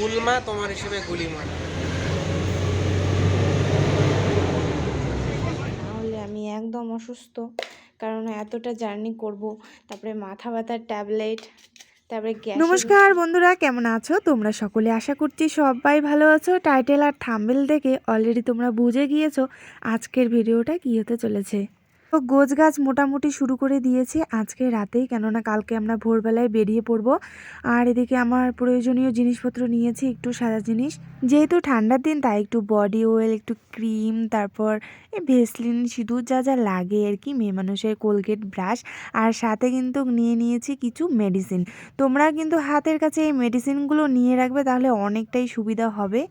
গুলমা তোমার হিসেবে গুলিমা তাহলে আমি একদম অসুস্থ কারণ এতটা জার্নি করব তারপরে মাথা ব্যথার ট্যাবলেট তারপরে গ্যাস নমস্কার বন্ধুরা কেমন আছো? তোমরা সকলে আশা করছি সবাই ভালো আছো। টাইটেল আর থাম্বেল দেখে অলরেডি তোমরা বুঝে গিয়েছো আজকের ভিডিওটা কী হতে চলেছে। তো গোছ গাছ মোটামুটি শুরু করে দিয়েছি আজকে রাতেই, কেননা কালকে আমরা ভোরবেলায় বেরিয়ে পড়ব। আর এদিকে আমার প্রয়োজনীয় জিনিসপত্র নিয়েছি একটু সাদা জিনিস। যেহেতু ঠান্ডার দিন, তাই একটু বডি অয়েল একটু ক্রিম তারপর ভেসলিন সিঁদুর যা যা লাগে আর কি, মেয়ে মানুষের কোলগেট ব্রাশ আর সাথে কিন্তু নিয়ে নিয়েছি কিছু মেডিসিন তোমরা কিন্তু হাতের কাছে এই মেডিসিনগুলো নিয়ে রাখবে, তাহলে অনেকটাই সুবিধা হবে।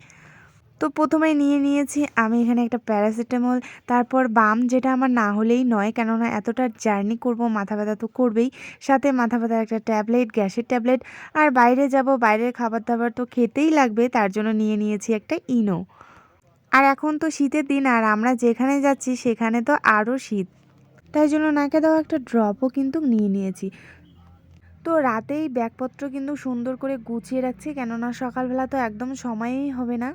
তো প্রথমে নিয়ে নিয়েছি আমি এখানে একটা প্যারাসিটামল, তারপর বাম, যেটা আমার না হলেই নয়, কেননা এতটা জার্নি করব, মাথা ব্যথা তো করবেই। সাথে মাথা ব্যথার একটা ট্যাবলেট, গ্যাসের ট্যাবলেট, আর বাইরে যাব, বাইরের খাবার দাবার তো খেতেই লাগবে, তার জন্য নিয়ে নিয়েছি একটা ইনো। আর এখন তো শীতের দিন, আর আমরা যেখানে যাচ্ছি, সেখানে তো আরও শীত। তাই জন্য নাকে দেওয়া একটা ড্রপও কিন্তু নিয়ে নিয়েছি। তো রাতেই ব্যাগপত্র কিন্তু সুন্দর করে গুছিয়ে রাখছি, কেননা সকালবেলা তো একদম সময়ই হবে না।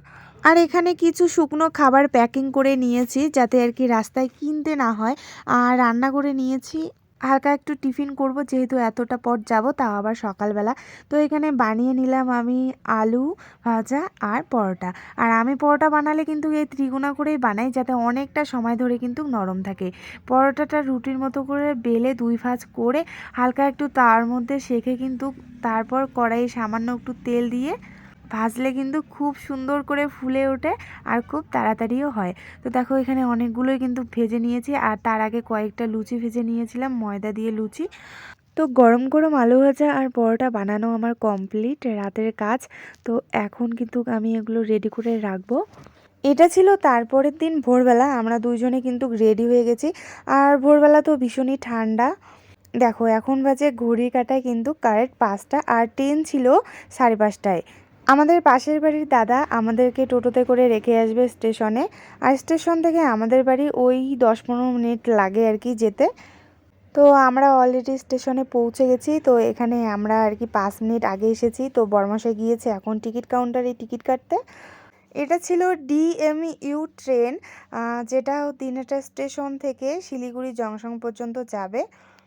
আর এখানে কিছু শুকনো খাবার প্যাকিং করে নিয়েছি যাতে আর কি রাস্তায় কিনতে না হয়। আর রান্না করে নিয়েছি। হালকা একটু টিফিন করব, যেহেতু এতটা পর যাব, তাও আবার সকালবেলা। তো এখানে বানিয়ে নিলাম আমি আলু ভাজা আর পরোটা। আর আমি পরোটা বানালে কিন্তু এই ত্রিগুণা করেই বানাই, যাতে অনেকটা সময় ধরে কিন্তু নরম থাকে। পরোটাটা রুটির মতো করে বেলে দুই ভাজ করে হালকা একটু তার মধ্যে সেঁকে কিন্তু তারপর কড়াইয়ে সামান্য একটু তেল দিয়ে ভাজলে কিন্তু খুব সুন্দর করে ফুলে ওঠে আর খুব তাড়াতাড়িও হয়। তো দেখো এখানে অনেকগুলোই কিন্তু ভেজে নিয়েছি আর তার আগে কয়েকটা লুচি ভেজে নিয়েছিলাম, ময়দা দিয়ে লুচি। তো গরম গরম আলু ভাজা আর পরোটা বানানো আমার কমপ্লিট রাতের কাজ। তো এখন কিন্তু আমি এগুলো রেডি করে রাখব। এটা ছিল তারপরের দিন ভোরবেলা, আমরা দুজনে কিন্তু রেডি হয়ে গেছি। আর ভোরবেলা তো ভীষণই ঠান্ডা। দেখো এখন বাজে ঘড়ি কাটায় কিন্তু কারেক্ট পাঁচটা আর ট্রেন ছিল সাড়ে পাঁচটায়। আমাদের পাশের বাড়ির দাদা আমাদেরকে টোটোতে করে রেখে আসবে স্টেশনে। আর স্টেশন থেকে আমাদের বাড়ি ওই দশ পনেরো মিনিট লাগে আর কি যেতে। তো আমরা অলরেডি স্টেশনে পৌঁছে গেছি। তো এখানে আমরা আর কি পাঁচ মিনিট আগে এসেছি। তো বর্মাশাই গিয়েছে এখন টিকিট কাউন্টারে টিকিট কাটতে। এটা ছিল ডিএমইউ ট্রেন যেটা দিনহাটা স্টেশন থেকে শিলিগুড়ি জংশন পর্যন্ত যাবে।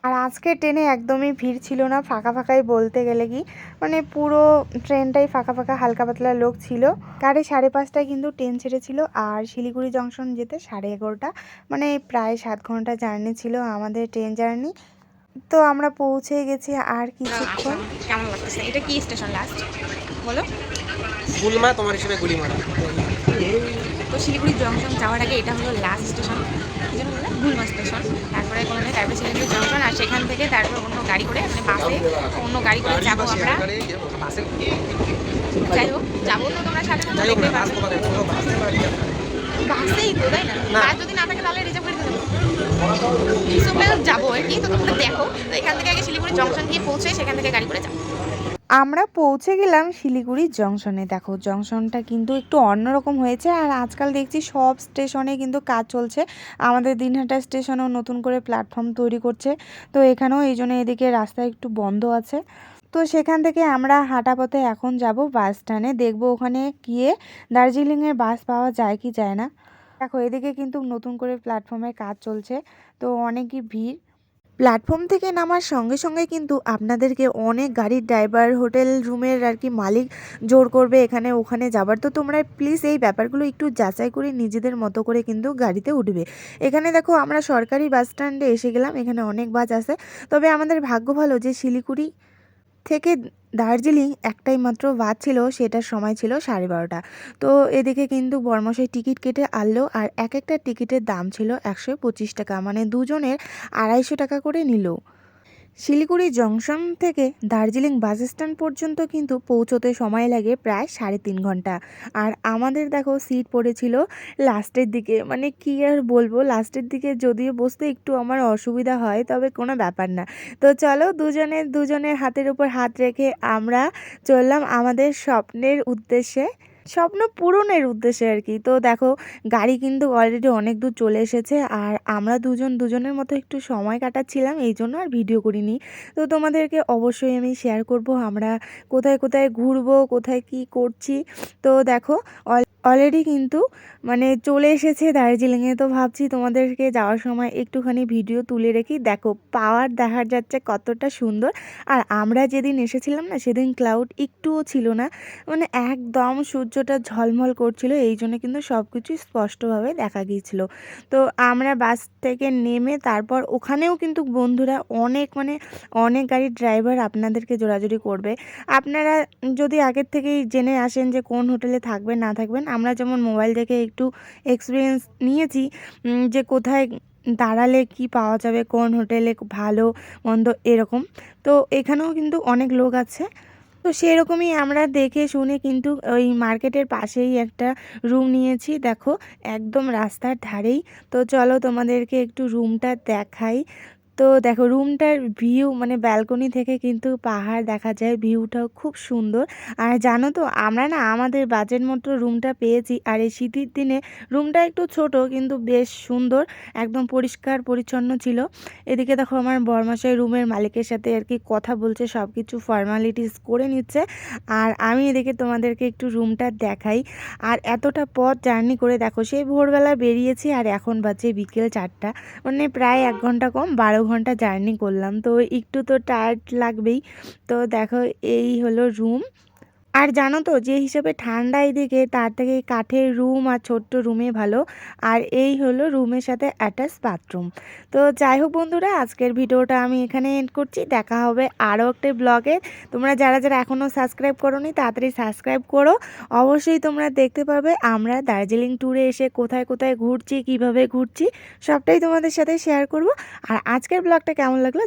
আর আজকে ট্রেনে একদমই ভিড় ছিল না ফাঁকা ফাঁকাই বলতে গেলে কি মানে পুরো ট্রেনটাই ফাঁকা ফাঁকা হালকা পাতলা লোক ছিল। গাড়ি সাড়ে পাঁচটায় কিন্তু ট্রেন ছেড়েছিল আর শিলিগুড়ি জংশন যেতে সাড়ে এগারোটা মানে প্রায় সাত ঘণ্টা জার্নি ছিল আমাদের ট্রেন জার্নি। তো আমরা পৌঁছে গেছি আর কিছুক্ষণ। কেমন লাগতেছে? এটা কি স্টেশন লাস্ট? বলো। গুলমা তোমার হিসেবে গুলিমা তো শিলিগুড়ি জংশন যাওয়ার আগে এটা হলো লাস্ট স্টেশন বলে? গুলমা স্টেশন তারপরে কোনো তারপরে শিলিগুড়ি জংশন আর সেখান থেকে তারপর অন্য গাড়ি করে মানে বাসে অন্য গাড়ি করে যাব আমরা। যাই হোক যাব তো তোমরা সাথে। বাসেই তো তাই না। বাস যদি না থাকে তাহলে রিজার্ভ করে দেবো তোমরা যাব আর কি তো তোমরা দেখো। তো এখান থেকে আগে শিলিগুড়ি জংশন গিয়ে পৌঁছে সেখান থেকে গাড়ি করে যাব। আমরা পৌঁছে গেলাম শিলিগুড়ি জংশনে। দেখো, জংশনটা কিন্তু একটু অন্যরকম হয়েছে আর আজকাল দেখছি সব স্টেশনে কিন্তু কাজ চলছে। আমাদের দিনহাটা স্টেশনেও নতুন করে প্ল্যাটফর্ম তৈরি করছে। তো এখানেও এই জন্য এদিকে রাস্তা একটু বন্ধ আছে। তো সেখান থেকে আমরা হাঁটা পথে এখন যাব বাস স্ট্যান্ডে। দেখব ওখানে গিয়ে দার্জিলিংয়ের বাস পাওয়া যায় কি যায় না। দেখো, এদিকে কিন্তু নতুন করে প্ল্যাটফর্মের কাজ চলছে। তো অনেকই ভিড়। প্ল্যাটফর্ম থেকে নামার সঙ্গে সঙ্গে কিন্তু আপনাদেরকে অনেক গাড়ির ড্রাইভার, হোটেল রুমের আর কি মালিক জোর করবে এখানে, ওখানে যাবার। তো তোমরা প্লিজ এই ব্যাপারগুলো একটু যাচাই করে নিজেদের মতো করে কিন্তু গাড়িতে উঠবে। এখানে দেখো আমরা সরকারি বাস স্ট্যান্ডে এসে গেলাম, এখানে অনেক বাস আছে। তবে আমাদের ভাগ্য ভালো যে শিলিগুড়ি থেকে দার্জিলিং একটাই মাত্র বাদ ছিল, সেটার সময় ছিল সাড়ে বারোটা। তো এদিকে কিন্তু বর্মশাই টিকিট কেটে আনলো আর এক একটা টিকিটের দাম ছিল একশো পঁচিশ টাকা মানে দুজনের আড়াইশো টাকা করে নিল। শিলিগুড়ি জংশন থেকে দার্জিলিং বাস স্ট্যান্ড পর্যন্ত কিন্তু পৌঁছতে সময় লাগে প্রায় সাড়ে তিন ঘণ্টা। আর আমাদের দেখো, সিট পড়েছিল লাস্টের দিকে। মানে কি আর বলব, লাস্টের দিকে যদিও বসতে একটু আমার অসুবিধা হয়, তবে কোনো ব্যাপার না। তো চলো দুজনের দুজনের হাতের উপর হাত রেখে আমরা চললাম আমাদের স্বপ্নের উদ্দেশ্যে। স্বপ্ন পূরণের উদ্দেশ্যে আর কি। তো দেখো, গাড়ি কিন্তু অলরেডি অনেক দূর চলে এসেছে আর আমরা দুজন দুজনের মতো একটু সময় কাটাচ্ছিলাম, এই জন্য আর ভিডিও করিনি। তো তোমাদেরকে অবশ্যই আমি শেয়ার করব, আমরা কোথায় কোথায় ঘুরবো, কোথায় কি করছি। তো দেখো অলরেডি কিন্তু মানে চলে এসেছে দার্জিলিংয়ে। তো ভাবছি তোমাদেরকে যাওয়ার সময় একটুখানি ভিডিও তুলে রেখি দেখো পাওয়ার দেখা যাচ্ছে কতটা সুন্দর। আর আমরা যেদিন এসেছিলাম না, সেদিন ক্লাউড একটুও ছিল না। মানে একদম সূর্যটা ঝলমল করছিল, এই জন্য কিন্তু সব কিছুই স্পষ্টভাবে দেখা গিয়েছিল। তো আমরা বাস থেকে নেমে তারপর ওখানেও কিন্তু বন্ধুরা অনেক মানে অনেক গাড়ির ড্রাইভার আপনাদেরকে জোরাজুরি করবে। আপনারা যদি আগের থেকেই জেনে আসেন যে কোন হোটেলে থাকবেন, না থাকবেন আমরা যেমন মোবাইল থেকে একটু এক্সপিরিয়েন্স নিয়েছি যে কোথায় দাঁড়ালে কি পাওয়া যাবে, কোন হোটেলে ভালো, মন্দ এরকম। তো এখানেও কিন্তু অনেক লোক আছে। তো সেরকমই আমরা দেখে শুনে কিন্তু ওই মার্কেটের পাশেই একটা রুম নিয়েছি। দেখো, একদম রাস্তার ধারেই। তো চলো তোমাদেরকে একটু রুমটা দেখাই। তো দেখো রুমটার ভিউ মানে ব্যালকনি থেকে কিন্তু পাহাড় দেখা যায়, ভিউটাও খুব সুন্দর। আর জানো তো, আমরা না আমাদের বাজেট মতো রুমটা পেয়েছি, আর এই শীতের দিনে রুমটা একটু ছোট কিন্তু বেশ সুন্দর, একদম পরিষ্কার পরিচ্ছন্ন ছিল। এদিকে দেখো আমার বরমাসাই রুমের মালিকের সাথে আর কি কথা বলছে সব কিছু ফর্মালিটিস করে নিচ্ছে। আর আমি এদিকে তোমাদেরকে একটু রুমটা দেখাই। আর এতটা পথ জার্নি করে দেখো, সেই ভোরবেলা বেরিয়েছি আর এখন বাজে বিকেল চারটা। মানে প্রায় এক ঘণ্টা কম, বারো ঘণ্টা জার্নি করলাম তো একটু তো টায়ার্ড লাগবেই। তো দেখো এই হলো রুম আর জানো তো, যে হিসেবে ঠান্ডা এদিকে, তার থেকে কাঠের রুম আর ছোট্ট রুমে ভালো। আর এই হলো রুমের সাথে অ্যাটাচ বাথরুম তো যাই হোক বন্ধুরা, আজকের ভিডিওটা আমি এখানে এন্ড করছি। দেখা হবে আরও একটা ব্লগে তোমরা যারা যারা এখনও সাবস্ক্রাইব করোনি, তাড়াতাড়ি সাবস্ক্রাইব করো। অবশ্যই তোমরা দেখতে পাবে আমরা দার্জিলিং ট্যুরে এসে কোথায় কোথায় ঘুরছি, কীভাবে ঘুরছি, সবটাই তোমাদের সাথে শেয়ার করব। আর আজকের ব্লগটা কেমন লাগল